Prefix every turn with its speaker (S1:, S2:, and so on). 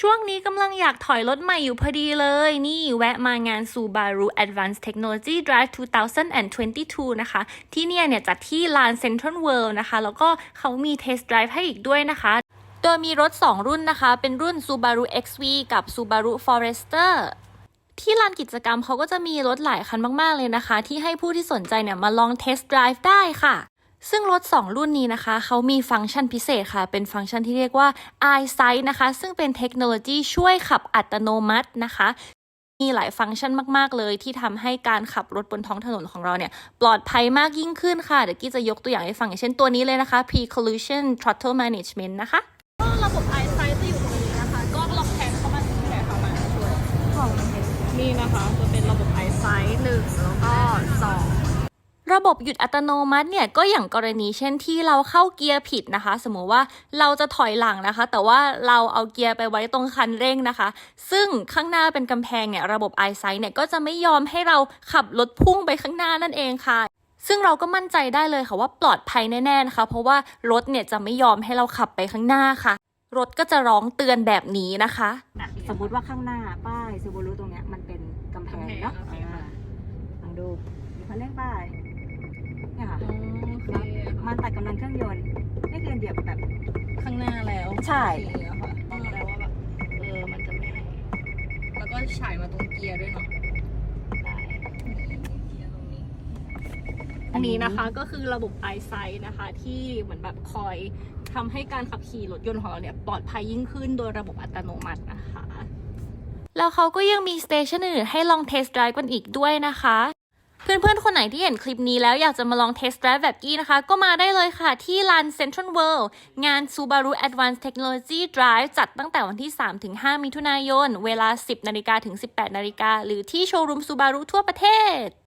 S1: ช่วงนี้กำลังอยากถอยรถใหม่อยู่พอดีเลย นี่แวะมางาน Subaru Advanced Technology Drive 2022 นะคะ ที่เนี่ยเนี่ยจัดที่ลาน Central World นะคะ แล้วก็เขามี Test Drive ให้อีกด้วยนะคะ โดยมีรถ 2 รุ่นนะคะ เป็นรุ่น Subaru XV กับ Subaru Forester ที่ลานกิจกรรมเขาก็จะมีรถหลายคันมาก ๆ เลยนะคะ ที่ให้ผู้ที่สนใจเนี่ยมาลอง Test Drive ได้ค่ะ ซึ่งรถ 2 รุ่นนี้นะคะ เขามีฟังก์ชันพิเศษค่ะ เป็นฟังก์ชันที่เรียกว่า EyeSight นะคะ ซึ่งเป็นเทคโนโลยีช่วยขับอัตโนมัตินะคะมีหลายฟังก์ชันมาก ๆ เลยที่ทำให้การขับรถบนท้องถนนของเราเนี่ย ปลอดภัยมากยิ่งขึ้นค่ะ เดี๋ยวกี้จะยกตัวอย่างให้ฟังอย่างเช่นตัวนี้เลยนะคะ Pre-Collision Throttle Management นะคะก็ระบบ EyeSight จะอยู่ตรงนี้นะคะ ก็ลองแทนเข้ามาแทนเข้ามาช่วยนี่นะคะจะเป็นระบบ EyeSight หนึ่งแล้วก็สอง ระบบหยุดอัตโนมัติเนี่ยก็อย่างกรณีเช่นที่เราเข้าเกียร์ผิดนะคะ สมมติว่าเราจะถอยหลังนะคะ แต่ว่าเราเอาเกียร์ไปไว้ตรงคันเร่งนะคะ ซึ่งข้างหน้าเป็นกำแพงเนี่ยระบบ EyeSight เนี่ยก็จะไม่ยอมให้เราขับรถพุ่งไปข้างหน้านั่นเองค่ะซึ่งเราก็มั่นใจได้เลยค่ะว่าปลอดภัยแน่ๆนะคะ เพราะว่ารถเนี่ยจะไม่ยอมให้เราขับไปข้างหน้าค่ะ รถก็จะร้องเตือนแบบนี้นะคะ
S2: สมมุติว่าข้างหน้าป้ายซูบูรุตรงเนี้ยมันเป็นกำแพงเนาะ
S1: โอเคค่ะ
S2: อ่าลองดูมีคันเร่งป้ายเนี่ยค่ะ มันตัดกำลังเครื่องยนต์นี่คือเหยียบแบบ
S1: ข้างหน้าแล้ว
S2: ใช่
S1: โอเคอะค่ะต้องแปลว่าแบบเออมันจะไม่ให้แล้วก็ฉายมาตรงเกียร์ด้วยเนาะอันนี้นะคะก็คือระบบ EyeSight นะคะที่เหมือนแบบคอยทำให้การขับขี่รถยนต์ของเราเนี่ยปลอดภัยยิ่งขึ้นโดยระบบอัตโนมัตินะคะ แล้วเขาก็ยังมีสเตชันอื่นๆให้ลองเทส t d ได v e กันอีกด้วยนะคะ เพื่อนๆ คนไหนที่เห็นคลิปนี้แล้วอยากจะมาลองเทสต์ได v e แบบกี้นะคะ ก็มาได้เลยค่ะ ที่ลาน Central World งาน Subaru Advanced Technology Drive จัดตั้งแต่วันที่ 3-5 มิถุนายน เวลา 10 นาฬิกาถึง 18 นาฬิกาหรือที่โชว์รูม Subaru ทั่วประเทศ